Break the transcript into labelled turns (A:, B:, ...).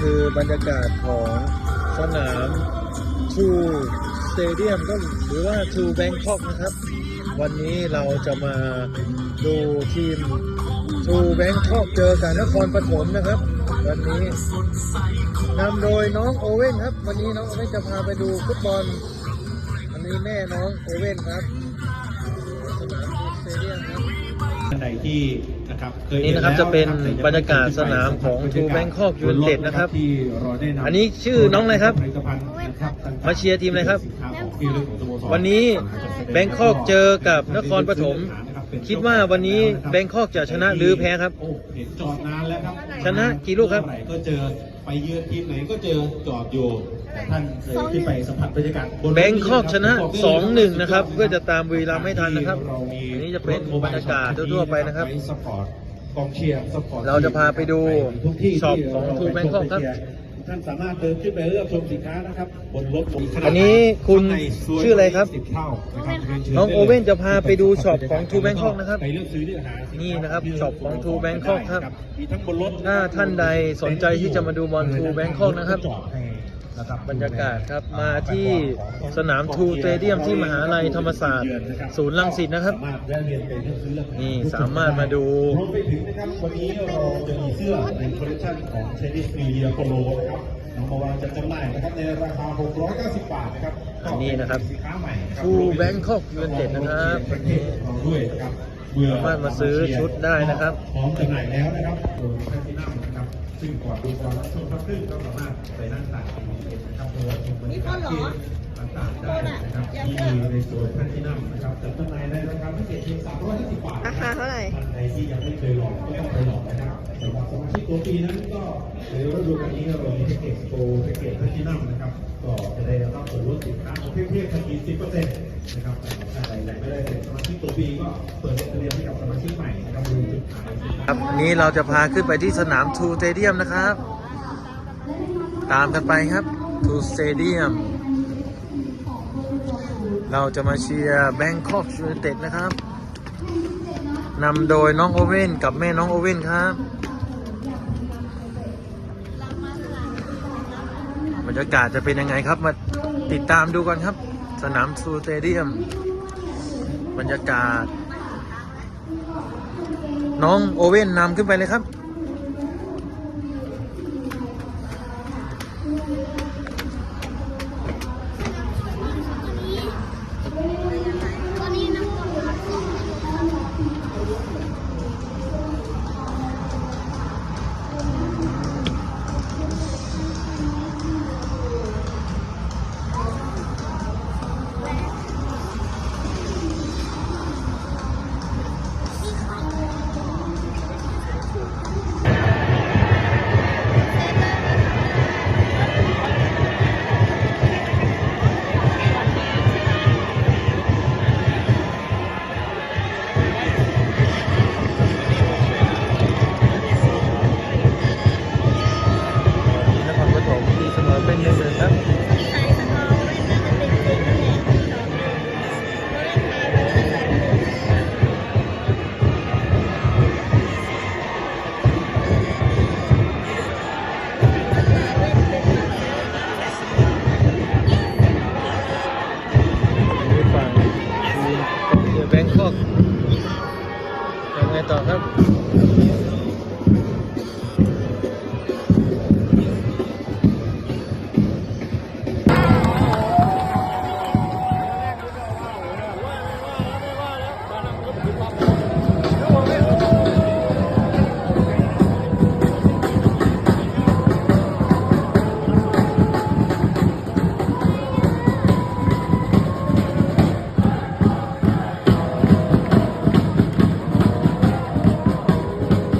A: คือบรรยากาศของสนามทูสเตเดียมก็หรือว่าทูแบงคอกนะครับ วันนี้เราจะมาดูทีมทูแบงคอกเจอกับนครปฐมนะครับ วันนี้นำโดยน้องโอเว่นครับ วันนี้น้องโอเว่นจะพาไปดูฟุตบอล อันนี้แม่น้องโอเว่นครับ
B: ใดที่นะครับเคย
A: นี่นะครับจะเป็นบรรยากาศสนามของ True Bangkok United นะครับ
B: ที่เราได้นำ
A: อันนี้ชื่อน้องอะไรครับ
B: ผลิตภัณฑ์นะครับต่งๆ
A: มาเชียร์ทีมอะไรครับ
B: สินค้าของที่ระลึกของสโมสร
A: วันนี้แบงคอกเจอกับนครปฐม คิดว่าวันนี้แบงคอกจะชนะหรือแพ้ครับ
B: โอ้เห็นจอดนานแล้วครับ
A: ชนะกี่ลูกครับ
B: เมื่อไหก็เจอไปเยือนทีมไหนก็เจอจอดอยู่แต่ท่านเคยขึ้นไปสัมผัสบรรยากาศบน
A: แบงคอกชนะ
B: ผมบได้เลย
A: 2-1 นะครับ เพื่อจะตามบุรีรัมย์ให้ทันนะครับ
B: เรามี
A: อันนี้จะเป็นบรรยากาศทั่วๆไปนะครับ
B: ไว้ซัพพอร์ตกองเชียร์ซัพพอร์ต
A: เราจะพาไปดู
B: ทุกที่
A: ช็อป
B: ที่
A: ของ
B: เรา
A: True
B: ไป
A: Bangkok ครับ
B: ท่านสามารถเดินขึ้นไปเลือกชมสินค้านะครับบนรถขนาด
A: อันนี้คุณ
B: ข้างในสวย
A: ชื่ออะไรครับ
B: สิเท่านะครับเรียนเชิญ
A: น้อง
B: ได้ลย
A: โอเว่นจะพาไปดูช็อปของ True Bangkok นะครับ
B: ไปเลือกซื้อเลือกหาสิ
A: นี่นะครับ
B: ที่
A: ช็อปของ True Bangkok ครับ
B: มีทั้งบนรถ
A: ถ้าท่านใดสนใจที่จะมาดูบอล True Bangkok นะครับ
B: จอดให้นะครับ
A: บรรยากาศครับมาที่สนามทูสเตเดียมที่มหาลัยธรรมศาสตร์ ศูนย์รังสิตนะครับ
B: สามารถได้เรียนไปเลือกซื้อเลือกหา
A: นี่สามารถมาดู
B: รวมไปถึงนะครับวันนี้เราจะมีเสื้อในคอลเลคชันของ Chinese New Year Polo นะครับน้องมาวางจะจำหน่ายนะครับในราคา 690 บาทนะครับ
A: อันนี้นะครับ
B: สินค้าใหม่ครับ
A: True Bangkok United นะครับ
B: ประเทศเราด้วยนะครับเมื่อ
A: สามารถมาซื้อชุดได้นะครับ
B: พร้อมจำหน่ายแล้วนะครับโดยแพลตินัมนะครับซึ่งก่อนดูบอลรับชมพระครึ่งก็สามารถไปนั่งตัดทีวีนะครับเพื่อชมบรรยากาศที่ต่างๆได้นะครับที่ในส่วนแพลตินัมนะครับจัดจำหน่ายในราคาพิเศษเพียง350บาท
C: ราคาเท่าไหร่
B: ท่านใดที่ยังไม่เคยลองก็ต้องไปลองนะครับสำหรับสมาชิกตัวปีนั้นก็ในฤดูกาลนี้เรามีแพ็กเกจโปรแพ็กเกจแพลตินัมนะครับก็จะได้รับส่วนลดสินค้าของเพียงๆทันที10%นะครับสำหรับท่านใดยังไม่ได้เป็น ที่ตัวปีก็เปิดลงทะเบียนให้กับสมาชิกใหม่นะครับดูจุดขายค
A: รับวันนี้เราจะพาขึ้นไปที่สนามทูเตเดียมนะครับ ตามกันไปครับทูสเตเดียมเราจะมาเชียร์แบงคอกยู n นเต็ดนะครับนำโดยน้องโอเว่นกับแม่น้องโอเว่นครับบรรยากาศจะเป็นยังไงครับมาติดตามดูกันครับ สนามทูเตเดียม บรรยากาศ น้องโอเว่นนำขึ้นไปเลยครับ เสมอเป็นหนึ่งหนึ่งครับนี่ฝั่งทีมกอยร์แบงคอกยังไงต่อครับ